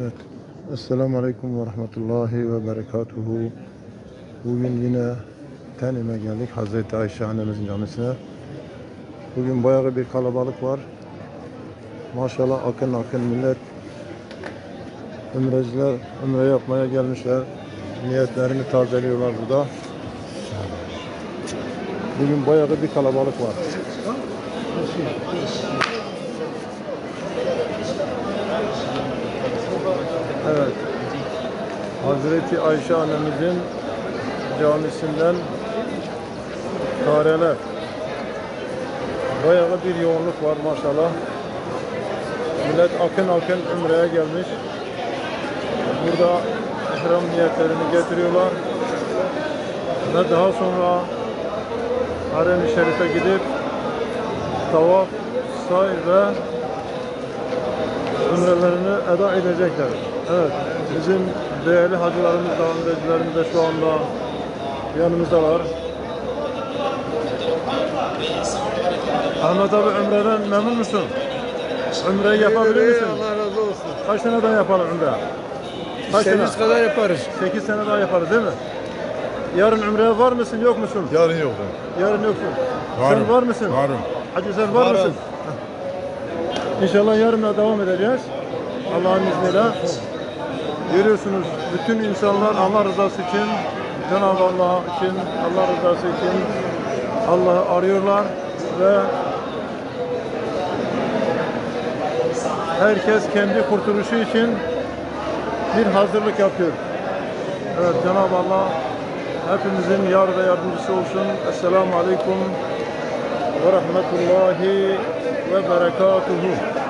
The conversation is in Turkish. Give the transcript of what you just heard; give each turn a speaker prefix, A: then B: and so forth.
A: Evet. Esselamu Aleyküm ve Rahmetullahi ve Berekatuhu. Bugün yine Tenim'e geldik Hazreti Ayşe annemizin camisine. Bugün bayağı bir kalabalık var. Maşallah akın akın millet Ümreciler Ümre yapmaya gelmişler. Niyetlerini tazeliyorlar burada. Bugün bayağı bir kalabalık var. Evet. Hazreti Ayşe annemizin camisinden kareler. Bayağı bir yoğunluk var maşallah. Millet akın akın Ümre'ye gelmiş. Burada ihram niyetlerini getiriyorlar. Ve daha sonra Harem-i Şerif'e gidip tavaf, say ve ümrelerini eda edecekler. Evet, bizim değerli hacılarımız da, öğrencilerimiz de şu anda yanımızdalar. Ahmet abi Ümre'den memnun musun? Ümre'yi yapabilir misin?
B: Allah razı olsun.
A: Kaç sene daha yapalım Ümre? Kaç sene?
B: İstediğiniz kadar yaparız.
A: 8 sene daha yaparız değil mi? Yarın Ümre'ye var mısın yok musun?
C: Yarın yok.
A: Yarın yoksun.
C: Varım.
A: Sen var mısın?
C: Varım.
A: Hacı sen var
B: Varım.
A: mısın? İnşallah yarın da devam edeceğiz. Allah'ın izniyle. Görüyorsunuz bütün insanlar Allah rızası için, Cenab-ı Allah için, Allah rızası için Allah'ı arıyorlar ve herkes kendi kurtuluşu için bir hazırlık yapıyor. Evet Cenab-ı Allah hepimizin yar ve yardımcısı olsun. Esselamu Aleyküm ve Rahmetullahi ve Berekatuhu.